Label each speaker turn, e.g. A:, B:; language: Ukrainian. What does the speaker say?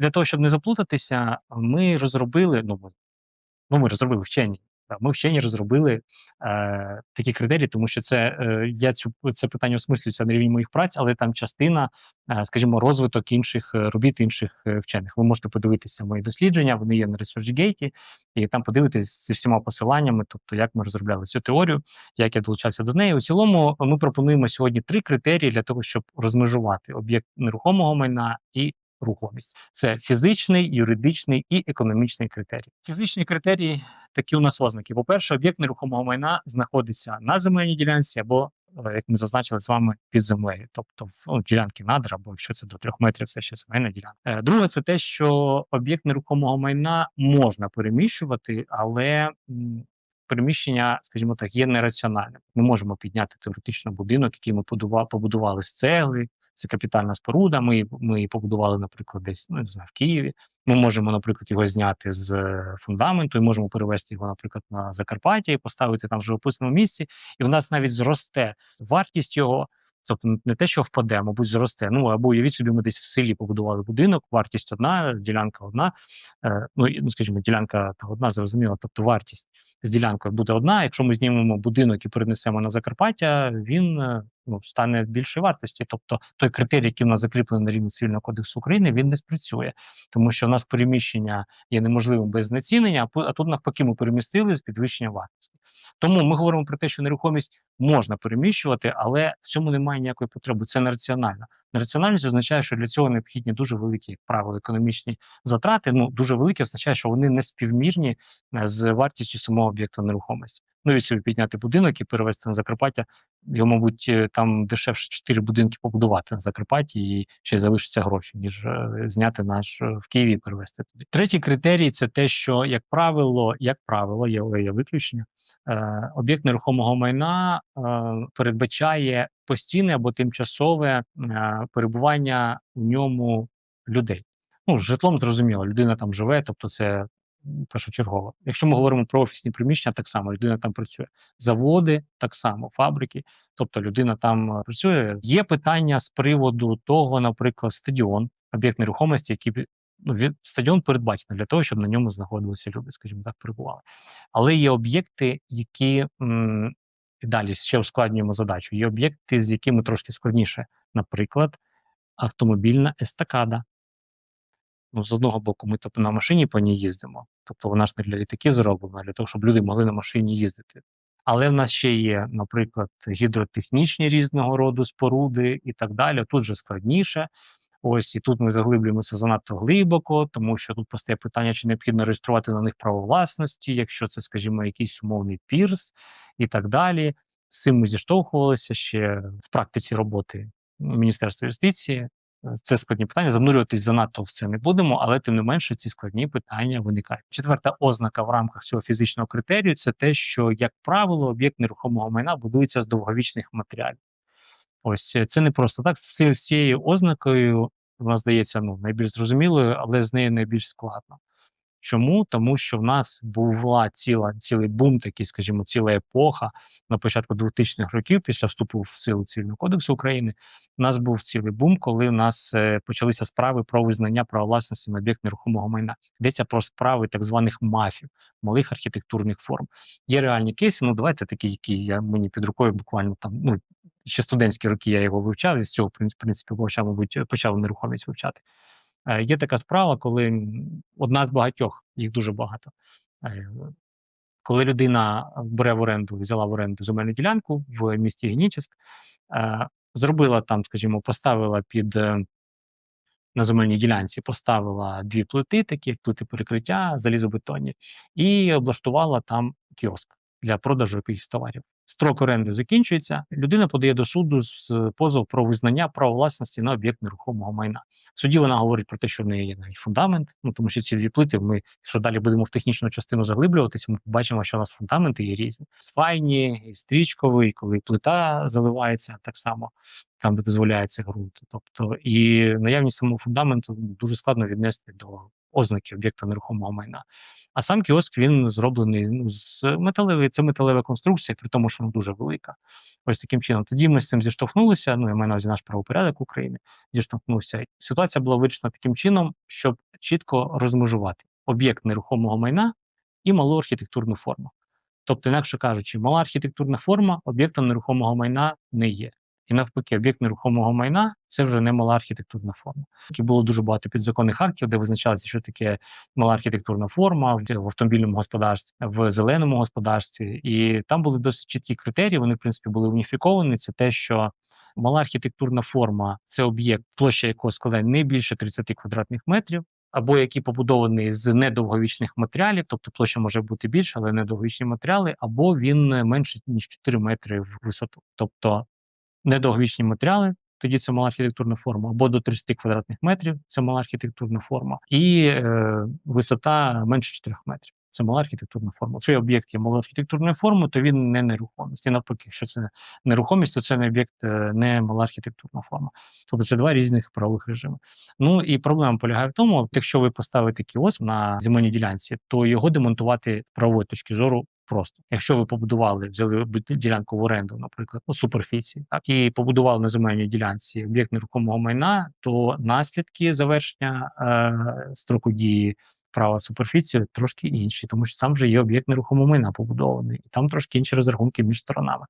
A: Для того, щоб не заплутатися, ми розробили, ну, ну, ми розробили вчені. Ми вчені розробили е, такі критерії, тому що це е, я цю це питання осмислюється на рівні моїх праць, але там частина, е, скажімо, розвиток інших е, робіт інших е, вчених. Ви можете подивитися мої дослідження, вони є на ResearchGate, і там подивитися зі всіма посиланнями, тобто як ми розробляли цю теорію, як я долучався до неї. У цілому ми пропонуємо сьогодні три критерії для того, щоб розмежувати об'єкт нерухомого майна і рухомість. Це фізичний, юридичний і економічний критерій. Фізичні критерії такі у нас ознаки. По-перше, об'єкт нерухомого майна знаходиться на земельній ділянці або, е, як ми зазначили з вами, під землею, тобто в ну, ділянки надр, або якщо це до трьох метрів, це ще земельна ділянка. Е, Друге, це те, що об'єкт нерухомого майна можна переміщувати, але переміщення, скажімо так, є нераціональним. Ми можемо підняти теоретично будинок, який ми побудува- побудували з цегли. Це капітальна споруда. Ми, ми її побудували, наприклад, десь ну, не знаю, в Києві. Ми можемо, наприклад, його зняти з е, фундаменту і можемо перевести його, наприклад, на Закарпаття і поставити там в живописному місці. І в нас навіть зросте вартість його. Тобто не те, що впаде, мабуть, зросте. Ну або уявіть собі, ми десь в селі побудували будинок, вартість одна, ділянка одна. Е, ну, ну, скажімо, ділянка та одна, зрозуміло, тобто вартість з ділянкою буде одна. Якщо ми знімемо будинок і перенесемо на Закарпаття, він е, ну, стане більшої вартості. Тобто той критерій, який у нас закріплений на рівні цивільного кодексу України, він не спрацює, тому що у нас переміщення є неможливим без знецінення, а тут навпаки ми перемістили з підвищення вартості. Тому ми говоримо про те, що нерухомість можна переміщувати, але в цьому немає ніякої потреби. Це нераціонально. Нераціональність означає, що для цього необхідні дуже великі, як правило, економічні затрати. Ну дуже великі означає, що вони не співмірні е, з вартістю самого об'єкту нерухомості. Ну, собі підняти будинок і перевести на Закарпаття. Його, мабуть, е, там дешевше чотири будинки побудувати на Закарпатті, і ще й залишаться гроші, ніж е, зняти наш в Києві і перевести туди. Третій критерій це те, що як правило, як правило, є, є виключення. Е, об'єкт нерухомого майна е, передбачає постійне або тимчасове е, перебування в ньому людей. Ну, з житлом зрозуміло, людина там живе, тобто це першочергово. Якщо ми говоримо про офісні приміщення, так само людина там працює. Заводи так само, фабрики, тобто людина там працює. Є питання з приводу того, наприклад, стадіон, об'єкт нерухомості, який ну, стадіон передбачений для того, щоб на ньому знаходилися люди, скажімо так, перебували. Але є об'єкти, які м, і далі ще ускладнюємо задачу. Є об'єкти, з якими трошки складніше. Наприклад, автомобільна естакада. Ну, з одного боку, ми тобто, на машині по ній їздимо. Тобто вона ж не для літаків зроблена, для того, щоб люди могли на машині їздити. Але в нас ще є, наприклад, гідротехнічні різного роду споруди і так далі. Тут вже складніше. Ось і тут ми заглиблюємося занадто глибоко, тому що тут постає питання, чи необхідно реєструвати на них право власності, якщо це, скажімо, якийсь умовний пірс і так далі. З цим ми зіштовхувалися ще в практиці роботи Міністерства юстиції. Це складні питання. Занурюватись занадто в це не будемо, але тим не менше ці складні питання виникають. Четверта ознака в рамках цього фізичного критерію це те, що, як правило, об'єкт нерухомого майна будується з довговічних матеріалів. Ось е, це не просто так. З цією ознакою вона здається ну, найбільш зрозумілою, але з нею найбільш складно. Чому? Тому що в нас була ціла цілий бум, такий, скажімо, ціла епоха на початку 2000-х років, після вступу в силу цивільного кодексу України. У нас був цілий бум, коли в нас е, почалися справи про визнання права власності на об'єкт нерухомого майна. Йдеться про справи так званих мафів, малих архітектурних форм. Є реальні кейси. Ну давайте такі, які я мені під рукою буквально там. Ну ще студентські роки я його вивчав. і З цього в принципі, почав, мабуть, почав нерухомість вивчати. Е, Є така справа, коли одна з багатьох, їх дуже багато. Е, Коли людина бере в оренду, взяла в оренду земельну ділянку в місті Генічеськ, е, зробила там, скажімо, поставила під на земельній ділянці, поставила дві плити, такі плити перекриття, залізобетонні, і облаштувала там кіоск для продажу якихось товарів. Строк оренди закінчується. Людина подає до суду з позов про визнання права власності на об'єкт нерухомого майна. В суді вона говорить про те, що в неї є навіть фундамент. Ну тому що ці дві плити. Ми, якщо далі будемо в технічну частину заглиблюватися, ми побачимо, що у нас фундаменти є різні. Сфайні, і стрічковий, коли плита заливається так само, там де дозволяється ґрунт. Тобто і наявність самого фундаменту дуже складно віднести до ознаки об'єкта нерухомого майна. А сам кіоск він зроблений ну, з металевої, це металева конструкція, при тому, що вона дуже велика. Ось таким чином. Тоді ми з цим зіштовхнулися. Ну, я маю на увазі наш правопорядок України зіштовхнувся. Ситуація була вирішена таким чином, щоб чітко розмежувати об'єкт нерухомого майна і малу архітектурну форму. Тобто, інакше кажучи, мала архітектурна форма об'єктом нерухомого майна не є. І навпаки, об'єкт нерухомого майна це вже не мала архітектурна форма. Було дуже багато підзаконних актів, де визначалося, що таке мала архітектурна форма в автомобільному господарстві, в зеленому господарстві. І там були досить чіткі критерії. Вони, в принципі, були уніфіковані. Це те, що мала архітектурна форма це об'єкт, площа якого складає не більше 30 квадратних метрів. Або який побудований з недовговічних матеріалів, тобто площа може бути більша, але недовговічні матеріали, або він менше ніж 4 метри в висоту. Тобто недовговічні матеріали, тоді це мала архітектурна форма, або до 30 квадратних метрів це мала архітектурна форма, і е, висота менше 4 метрів. Це мала архітектурна форма. Якщо об'єкт є малою архітектурною формою, то він не нерухомість. І навпаки, якщо це нерухомість, то це не об'єкт, е, не мала архітектурна форма. Тобто це два різних правових режими. Ну і проблема полягає в тому, якщо ви поставите кіоск на земельній ділянці, то його демонтувати правової точки зору просто. Якщо ви побудували, взяли ділянку в оренду, наприклад, у суперфіції, так і побудували на земельній ділянці об'єкт нерухомого майна, то наслідки завершення е, строку дії права суперфіцію трошки інші, тому що там вже є об'єкт нерухомого майна побудований, і там трошки інші розрахунки між сторонами.